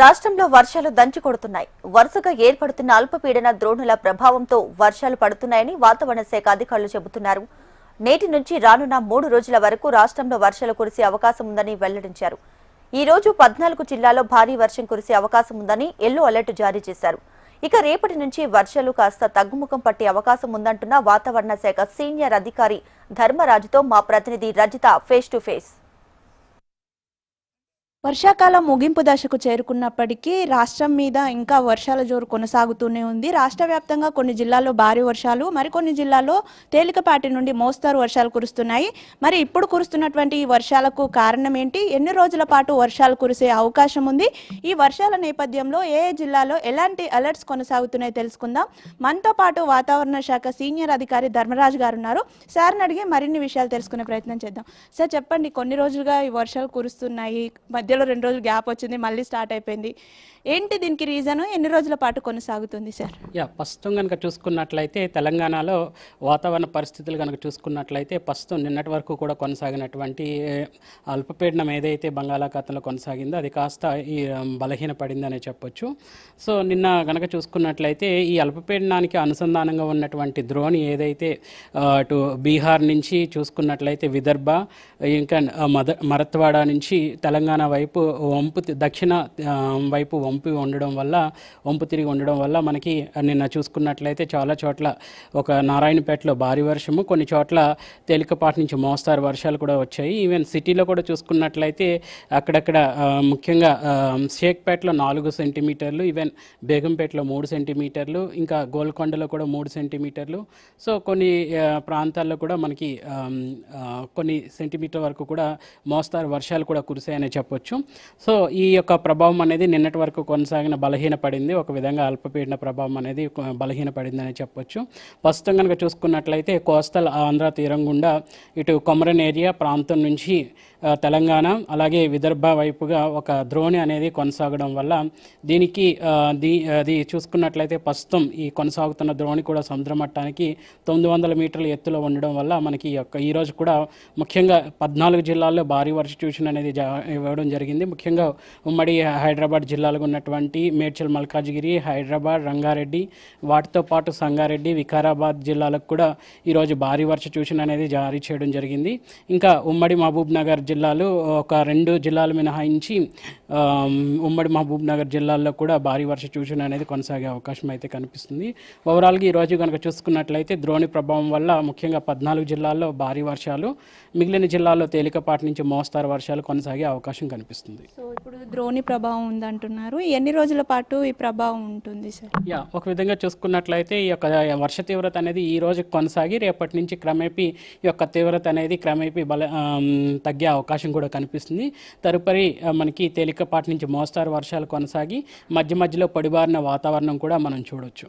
రాష్ట్రంలో వర్షాలు దంచి కొడుతున్నాయి. వరుసగా ఏర్పడుతున్న అల్పపీడన ద్రోణుల ప్రభావంతో వర్షాలు పడుతున్నాయని వాతావరణ శాఖ అధికారులు చెబుతున్నారు. నేటి నుంచి రానున్న మూడు రోజుల వరకు రాష్ట్రంలో వర్షాలు కురిసే అవకాశం ఉందని వెల్లడించారు. ఈ రోజు పద్నాలుగు జిల్లాలో భారీ వర్షం కురిసే అవకాశం ఉందని ఎల్లో అలర్ట్ జారీ చేశారు. ఇక రేపటి నుంచి వర్షాలు కాస్త తగ్గుముఖం పట్టే అవకాశం ఉందంటున్న వాతావరణ శాఖ సీనియర్ అధికారి ధర్మరాజుతో మా ప్రతినిధి రజిత ఫేస్ టు ఫేస్. వర్షాకాలం ముగింపు దశకు చేరుకున్నప్పటికీ రాష్ట్రం మీద ఇంకా వర్షాల జోరు కొనసాగుతూనే ఉంది. రాష్ట్ర వ్యాప్తంగా కొన్ని జిల్లాల్లో భారీ వర్షాలు మరికొన్ని జిల్లాల్లో తేలికపాటి నుండి మోస్తారు వర్షాలు కురుస్తున్నాయి. మరి ఇప్పుడు కురుస్తున్నటువంటి ఈ వర్షాలకు కారణం ఏంటి? ఎన్ని రోజుల పాటు వర్షాలు కురిసే అవకాశం ఉంది? ఈ వర్షాల నేపథ్యంలో ఏ ఏ జిల్లాలో ఎలాంటి అలర్ట్స్ కొనసాగుతున్నాయో తెలుసుకుందాం. మనతో పాటు వాతావరణ శాఖ సీనియర్ అధికారి ధర్మరాజు గారు ఉన్నారు. సార్ని అడిగి మరిన్ని విషయాలు తెలుసుకునే ప్రయత్నం చేద్దాం. సార్ చెప్పండి కొన్ని రోజులుగా ఈ వర్షాలు కురుస్తున్నాయి మధ్య మధ్యలో రెండు రోజులు గ్యాప్ వచ్చింది మళ్ళీ స్టార్ట్ అయిపోయింది. ఏంటి దీనికి రీజన్? ఎన్ని రోజుల పాటు కొనసాగుతుంది సార్? యా ప్రస్తుతం కనుక చూసుకున్నట్లయితే తెలంగాణలో వాతావరణ పరిస్థితులు కనుక చూసుకున్నట్లయితే ప్రస్తుతం నిన్నటి వరకు కూడా కొనసాగినటువంటి అల్పపీడనం ఏదైతే బంగాళాఖాతంలో కొనసాగిందో అది కాస్త ఈ బలహీనపడిందనే చెప్పొచ్చు. సో నిన్న కనుక చూసుకున్నట్లయితే ఈ అల్పపీడనానికి అనుసంధానంగా ఉన్నటువంటి ద్రోణి ఏదైతే అటు బీహార్ నుంచి చూసుకున్నట్లయితే విదర్భ ఇంకా మద మరత్వాడ నుంచి తెలంగాణ వైపు వంపు దక్షిణ వైపు వంపు ఉండడం వల్ల వంపు తిరిగి ఉండడం వల్ల మనకి నిన్న చూసుకున్నట్లయితే చాలా చోట్ల ఒక నారాయణపేటలో భారీ వర్షము కొన్ని చోట్ల తేలికపాటి నుంచి మోస్తారు వర్షాలు కూడా వచ్చాయి. ఈవెన్ సిటీలో కూడా చూసుకున్నట్లయితే అక్కడక్కడ ముఖ్యంగా షేక్పేటలో నాలుగు సెంటీమీటర్లు ఈవెన్ బేగంపేటలో మూడు సెంటీమీటర్లు ఇంకా గోల్కొండలో కూడా మూడు సెంటీమీటర్లు. సో కొన్ని ప్రాంతాల్లో కూడా మనకి కొన్ని సెంటీమీటర్ వరకు కూడా మోస్తారు వర్షాలు కూడా కురిశాయని చెప్పొచ్చు. సో ఈ యొక్క ప్రభావం అనేది నిన్నటి వరకు కొనసాగిన బలహీనపడింది. ఒక విధంగా అల్పపీడన ప్రభావం అనేది బలహీనపడిందని చెప్పొచ్చు. ప్రస్తుతం కనుక చూసుకున్నట్లయితే కోస్తల్ ఆంధ్ర తీరం గుండా ఇటు కొమరన్ ఏరియా ప్రాంతం నుంచి తెలంగాణ అలాగే విదర్భ వైపుగా ఒక ద్రోణి అనేది కొనసాగడం వల్ల దీనికి దీ అది చూసుకున్నట్లయితే ప్రస్తుతం ఈ కొనసాగుతున్న ద్రోణి కూడా సముద్ర మట్టానికి తొమ్మిది వందల మీటర్ల ఎత్తులో ఉండడం వల్ల మనకి ఈ యొక్క ఈరోజు కూడా ముఖ్యంగా పద్నాలుగు జిల్లాల్లో భారీ వర్ష ట్యూషన్ అనేది జా ఇవ్వడం జరిగింది. ముఖ్యంగా ఉమ్మడి హైదరాబాద్ జిల్లాలో ఉన్నటువంటి మేడ్చల్ మల్కాజ్గిరి హైదరాబాద్ రంగారెడ్డి వాటితో పాటు సంగారెడ్డి వికారాబాద్ జిల్లాలకు కూడా ఈరోజు భారీ వర్ష సూచన అనేది జారీ చేయడం జరిగింది. ఇంకా ఉమ్మడి మహబూబ్ నగర్ జిల్లాలు ఒక రెండు జిల్లాలు మినహాయించి ఉమ్మడి మహబూబ్ నగర్ జిల్లాల్లో కూడా భారీ వర్ష సూచన అనేది కొనసాగే అవకాశం అయితే కనిపిస్తుంది. ఓవరాల్గా ఈ రోజు కనుక చూసుకున్నట్లయితే ద్రోణి ప్రభావం వల్ల ముఖ్యంగా పద్నాలుగు జిల్లాల్లో భారీ వర్షాలు మిగిలిన జిల్లాల్లో తేలికపాటి నుంచి మోస్తారు వర్షాలు కొనసాగే అవకాశం కనిపిస్తుంది సో ఇప్పుడు ద్రోణి ప్రభావం ఉందంటున్నారు. ఎన్ని రోజుల పాటు ఈ ప్రభావం ఉంటుంది సార్ యా ఒక విధంగా చూసుకున్నట్లయితే ఈ యొక్క వర్ష తీవ్రత అనేది ఈ రోజు కొనసాగి రేపటి నుంచి క్రమేపీ ఈ యొక్క తీవ్రత అనేది క్రమేపీ బల తగ్గే అవకాశం కూడా కనిపిస్తుంది. తదుపరి మనకి తేలికపాటి నుంచి మోస్తారు వర్షాలు కొనసాగి మధ్య మధ్యలో పొడిబారిన వాతావరణం కూడా మనం చూడొచ్చు.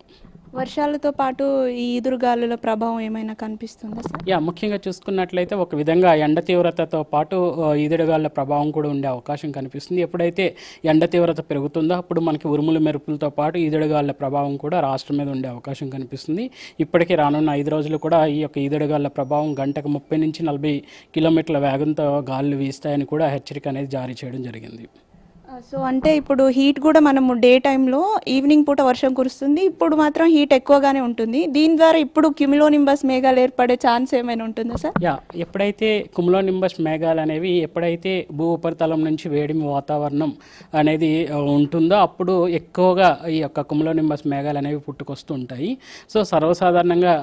వర్షాలతో పాటు ఈ ఈదురుగాలుల ప్రభావం ఏమైనా కనిపిస్తుందా సార్? యా ముఖ్యంగా చూసుకున్నట్లయితే ఒక విధంగా ఎండ తీవ్రతతో పాటు ఈదురుగాలుల ప్రభావం కూడా ఉండే అవకాశం కనిపిస్తుంది. ఎప్పుడైతే ఎండ తీవ్రత పెరుగుతుందో అప్పుడు మనకి ఉరుములు మెరుపులతో పాటు ఈదురుగాలుల ప్రభావం కూడా రాష్ట్రం మీద ఉండే అవకాశం కనిపిస్తుంది. ఇప్పటికీ రానున్న ఐదు రోజులు కూడా ఈ యొక్క ఈదురుగాలుల ప్రభావం గంటకు ముప్పై నుంచి నలభై కిలోమీటర్ల వేగంతో గాలులు వీస్తాయని కూడా హెచ్చరిక అనేది జారీ చేయడం జరిగింది. సో అంటే ఇప్పుడు హీట్ కూడా మనము డే టైంలో ఈవినింగ్ పూట వర్షం కురుస్తుంది. ఇప్పుడు మాత్రం హీట్ ఎక్కువగానే ఉంటుంది. దీని ద్వారా ఇప్పుడు క్యూమిలోనింబస్ మేఘాలు ఏర్పడే ఛాన్స్ ఏమైనా ఉంటుందా సార్? యా ఎప్పుడైతే కుములో నింబస్ మేఘాలు అనేవి ఎప్పుడైతే భూ ఉపరితలం నుంచి వేడిమి వాతావరణం అనేది ఉంటుందో అప్పుడు ఎక్కువగా ఈ యొక్క కుములో నింబస్ మేఘాలు అనేవి పుట్టుకొస్తూ ఉంటాయి సో సర్వసాధారణంగా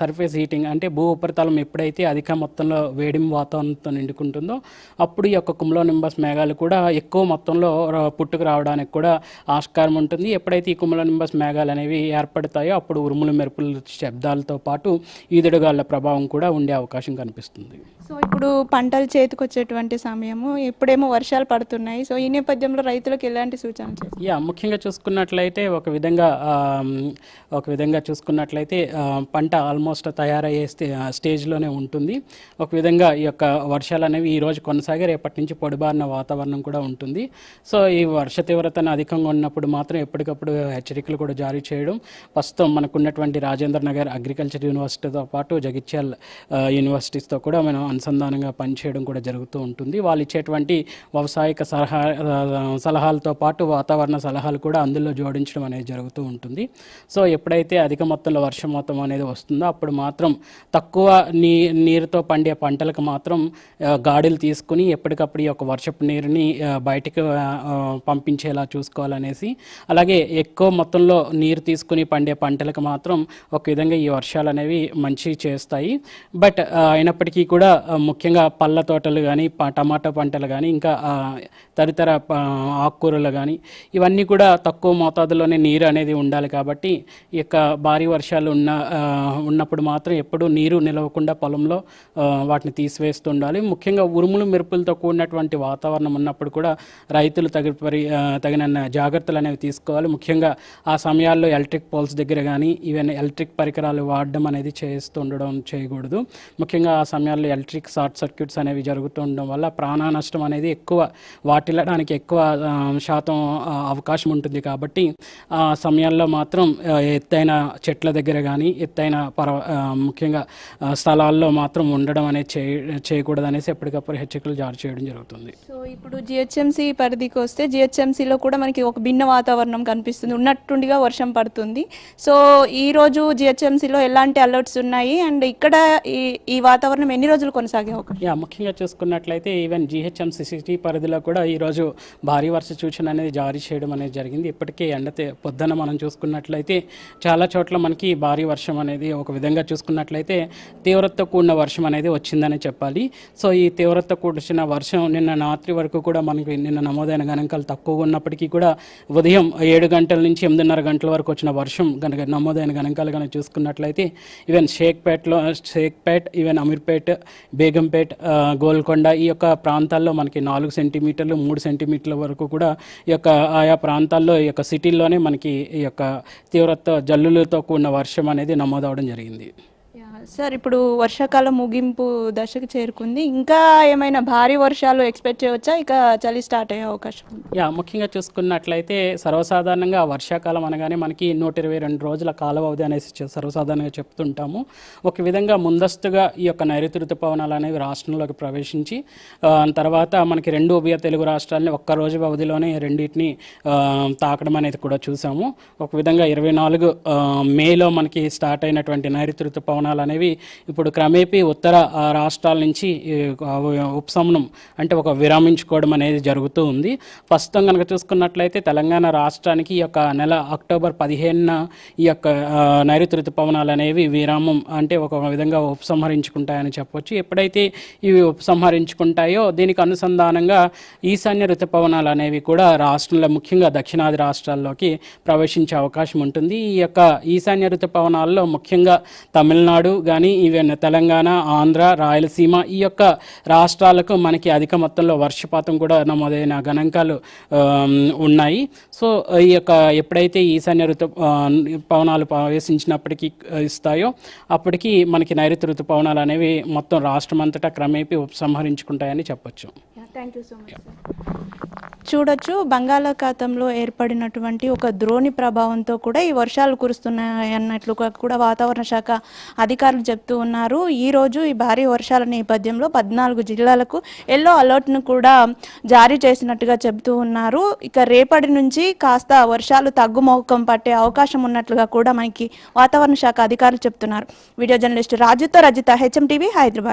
సర్ఫేస్ హీటింగ్ అంటే భూ ఉపరితలం ఎప్పుడైతే అధిక మొత్తంలో వేడిమి వాతావరణంతో నిండుకుంటుందో అప్పుడు ఈ యొక్క కుములో నింబస్ మేఘాలు కూడా ఎక్కువ మొత్తంలో పుట్టుకు రావడానికి కూడా ఆస్కారం ఉంటుంది. ఎప్పుడైతే ఈ కుములో నింబస్ మేఘాలు అనేవి ఏర్పడతాయో అప్పుడు ఉరుములు మెరుపుల శబ్దాలతో పాటు ఈదుడుగాళ్ళ ప్రభావం కూడా ఉండే అవకాశం కనిపిస్తుంది. సో ఇప్పుడు పంటలు చేతికి వచ్చేటువంటి సమయము ఇప్పుడేమో వర్షాలు పడుతున్నాయి. సో ఈ నేపథ్యంలో రైతులకు ఎలాంటి సూచన యా ముఖ్యంగా చూసుకున్నట్లయితే ఒక విధంగా ఒక విధంగా చూసుకున్నట్లయితే పంట ఆల్మోస్ట్ తయారయ్యే స్టే స్టేజ్లోనే ఉంటుంది. ఒక విధంగా ఈ యొక్క వర్షాలు అనేవి ఈ రోజు కొనసాగి రేపటి నుంచి పొడిబారిన వాతావరణం కూడా ఉంటుంది. సో ఈ వర్ష తీవ్రతను అధికంగా ఉన్నప్పుడు మాత్రం ఎప్పటికప్పుడు హెచ్చరికలు కూడా జారీ చేయడం. ప్రస్తుతం మనకున్నటువంటి రాజేంద్ర నగర్ అగ్రికల్చర్ యూనివర్సిటీతో పాటు జగిత్యాల్ యూనివర్సిటీస్తో కూడా మనం అనుసంధానంగా పనిచేయడం కూడా జరుగుతూ ఉంటుంది. వాళ్ళు ఇచ్చేటువంటి వ్యవసాయక సలహా సలహాలతో పాటు వాతావరణ సలహాలు కూడా అందులో జోడించడం అనేది జరుగుతూ ఉంటుంది. సో ఎప్పుడైతే అధిక మొత్తంలో వర్షం మొత్తం అనేది వస్తుందో అప్పుడు మాత్రం తక్కువ నీ నీరుతో పండే పంటలకు మాత్రం గాడులు తీసుకుని ఎప్పటికప్పుడు ఈ యొక్క వర్షపు నీరుని బయటికి పంపించేలా చూసుకోవాలనేసి. అలాగే ఎక్కువ మొత్తంలో నీరు తీసుకుని పండే పంటలకు మాత్రం ఒక విధంగా ఈ వర్షాలు అనేవి మంచి చేస్తాయి. బట్ అయినప్పటికీ కూడా ముఖ్యంగా పళ్ళ తోటలు కానీ టమాటా పంటలు కానీ ఇంకా తదితర ఆకుకూరలు కానీ ఇవన్నీ కూడా తక్కువ మోతాదులోనే నీరు అనేది ఉండాలి కాబట్టి ఈ యొక్క భారీ వర్షాలు ఉన్న ఉన్నప్పుడు మాత్రం ఎప్పుడూ నీరు నిలవకుండా పొలంలో వాటిని తీసివేస్తూ ఉండాలి. ముఖ్యంగా ఉరుములు మెరుపులతో కూడినటువంటి వాతావరణం ఉన్నప్పుడు కూడా రైతులు తగిన పరి తగిన జాగ్రత్తలు అనేవి తీసుకోవాలి. ముఖ్యంగా ఆ సమయాల్లో ఎలక్ట్రిక్ పోల్స్ దగ్గర కానీ ఈవెన్ ఎలక్ట్రిక్ పరికరాలు వాడడం అనేది చేస్తూ ఉండడం చేయకూడదు. ముఖ్యంగా ఆ సమయాల్లో ఎలక్ట్రిక్ షార్ట్ సర్క్యూట్స్ అనేవి జరుగుతూ ఉండడం వల్ల ప్రాణ నష్టం అనేది ఎక్కువ వాటిల్లడానికి ఎక్కువ శాతం అవకాశం ఉంటుంది కాబట్టి ఆ సమయాల్లో మాత్రం ఎత్తైన చెట్ల దగ్గర కానీ ఎత్తైన పర్వ ముఖ్యంగా స్థలాల్లో మాత్రం ఉండడం అనేది చేయ చేయకూడదు అనేసి ఎప్పటికప్పుడు హెచ్చరికలు జారీ చేయడం జరుగుతుంది. సో ఇప్పుడు జిహెచ్ఎంసీ పరిధికి వస్తే జిహెచ్ఎంసీలో కూడా మనకి ఒక భిన్న వాతావరణం కనిపిస్తుంది. ఉన్నట్టుండిగా వర్షం పడుతుంది. సో ఈ రోజు జిహెచ్ఎంసీలో ఎలాంటి అలర్ట్స్ ఉన్నాయి? అండ్ ఇక్కడ ఈ ఈ వాతావరణం ఎన్ని రోజులు కొనసాగే అవకాశం? ముఖ్యంగా చూసుకున్నట్లయితే ఈవెన్ జిహెచ్ఎంసీ సిటీ పరిధిలో కూడా ఈరోజు భారీ వర్ష సూచన అనేది జారీ చేయడం అనేది జరిగింది. ఇప్పటికే ఎండ పొద్దున మనం చూసుకున్నట్లయితే చాలా చోట్ల మనకి భారీ వర్షం అనేది ఒక విధంగా చూసుకున్నట్లయితే తీవ్రత కూడిన వర్షం అనేది వచ్చిందని చెప్పాలి. సో ఈ తీవ్రత కూడిన వర్షం నిన్న రాత్రి వరకు కూడా మనకి నిన్న నమోదైన గణాంకాలు తక్కువగా ఉన్నప్పటికీ కూడా ఉదయం ఏడు గంటల నుంచి ఎనిమిదిన్నర గంటల వరకు వచ్చిన వర్షం కనుక నమోదైన గణాంకాలు కనుక చూసుకున్నట్లయితే ఈవెన్ షేక్పేట్లో షేక్పేట్ ఈవెన్ అమీర్పేట్ బేగంపేట్ గోల్కొండ ఈ యొక్క ప్రాంతాల్లో మనకి నాలుగు సెంటీమీటర్లు మూడు సెంటీమీటర్ల వరకు కూడా ఈ యొక్క ఆయా ప్రాంతాల్లో ఈ యొక్క సిటీల్లోనే మనకి ఈ యొక్క తీవ్రత జల్లులతో కూడిన వర్షం అనేది నమోదవడం జరిగింది. సార్ ఇప్పుడు వర్షాకాలం ముగింపు దశకు చేరుకుంది. ఇంకా ఏమైనా భారీ వర్షాలు ఎక్స్పెక్ట్ చేయవచ్చా? ఇక చలి స్టార్ట్ అయ్యే అవకాశం యా ముఖ్యంగా చూసుకున్నట్లయితే సర్వసాధారణంగా వర్షాకాలం అనగానే మనకి నూట ఇరవై రెండు రోజుల కాల అనేసి సర్వసాధారణంగా చెప్తుంటాము. ఒక విధంగా ముందస్తుగా ఈ యొక్క నైరుతి ఋతుపవనాలు అనేవి రాష్ట్రంలోకి ప్రవేశించి తర్వాత మనకి రెండు ఉభయ తెలుగు రాష్ట్రాలని ఒక్క రోజు వ్యవధిలోనే రెండింటిని తాకడం అనేది కూడా చూసాము. ఒక విధంగా ఇరవై నాలుగు మేలో మనకి స్టార్ట్ అయినటువంటి నైరుతి ఋతుపవనాలు అనేవి ఇప్పుడు క్రమేపీ ఉత్తర రాష్ట్రాల నుంచి ఉపశమనం అంటే ఒక విరామించుకోవడం అనేది జరుగుతూ ఉంది. ప్రస్తుతం కనుక చూసుకున్నట్లయితే తెలంగాణ రాష్ట్రానికి ఈ యొక్క నెల అక్టోబర్ పదిహేనున ఈ యొక్క నైరుతి ఋతుపవనాలు అనేవి విరామం అంటే ఒక విధంగా ఉపసంహరించుకుంటాయని చెప్పొచ్చు. ఎప్పుడైతే ఇవి ఉపసంహరించుకుంటాయో దీనికి అనుసంధానంగా ఈశాన్య ఋతుపవనాలు అనేవి కూడా రాష్ట్రంలో ముఖ్యంగా దక్షిణాది రాష్ట్రాల్లోకి ప్రవేశించే అవకాశం ఉంటుంది. ఈ యొక్క ఈశాన్య ఋతుపవనాల్లో ముఖ్యంగా తమిళనాడు కానీ ఈవెన్ తెలంగాణ ఆంధ్ర రాయలసీమ ఈ యొక్క రాష్ట్రాలకు మనకి అధిక మొత్తంలో వర్షపాతం కూడా నమోదైన గణాంకాలు ఉన్నాయి. సో ఈ యొక్క ఎప్పుడైతే ఈశాన్య ఋతు పవనాలు ప్రవేశించినప్పటికీ ఇస్తాయో అప్పటికి మనకి నైరుతి ఋతుపవనాలు అనేవి మొత్తం రాష్ట్రం అంతటా క్రమేపీ ఉపసంహరించుకుంటాయని చెప్పొచ్చు. థ్యాంక్ యూ సో మచ్ చూడొచ్చు. బంగాళాఖాతంలో ఏర్పడినటువంటి ఒక ద్రోణి ప్రభావంతో కూడా ఈ వర్షాలు కురుస్తున్నాయి అన్నట్లుగా కూడా వాతావరణ శాఖ అధికారులు చెప్తూ ఉన్నారు. ఈ రోజు ఈ భారీ వర్షాల నేపథ్యంలో పద్నాలుగు జిల్లాలకు ఎల్లో అలర్ట్ను కూడా జారీ చేసినట్టుగా చెబుతూ ఉన్నారు. ఇక రేపటి నుంచి కాస్త వర్షాలు తగ్గుముఖం పట్టే అవకాశం ఉన్నట్లుగా కూడా మనకి వాతావరణ శాఖ అధికారులు చెప్తున్నారు. వీడియో జర్నలిస్ట్ రాజుతో రజిత హెచ్ఎం టీవీ హైదరాబాద్.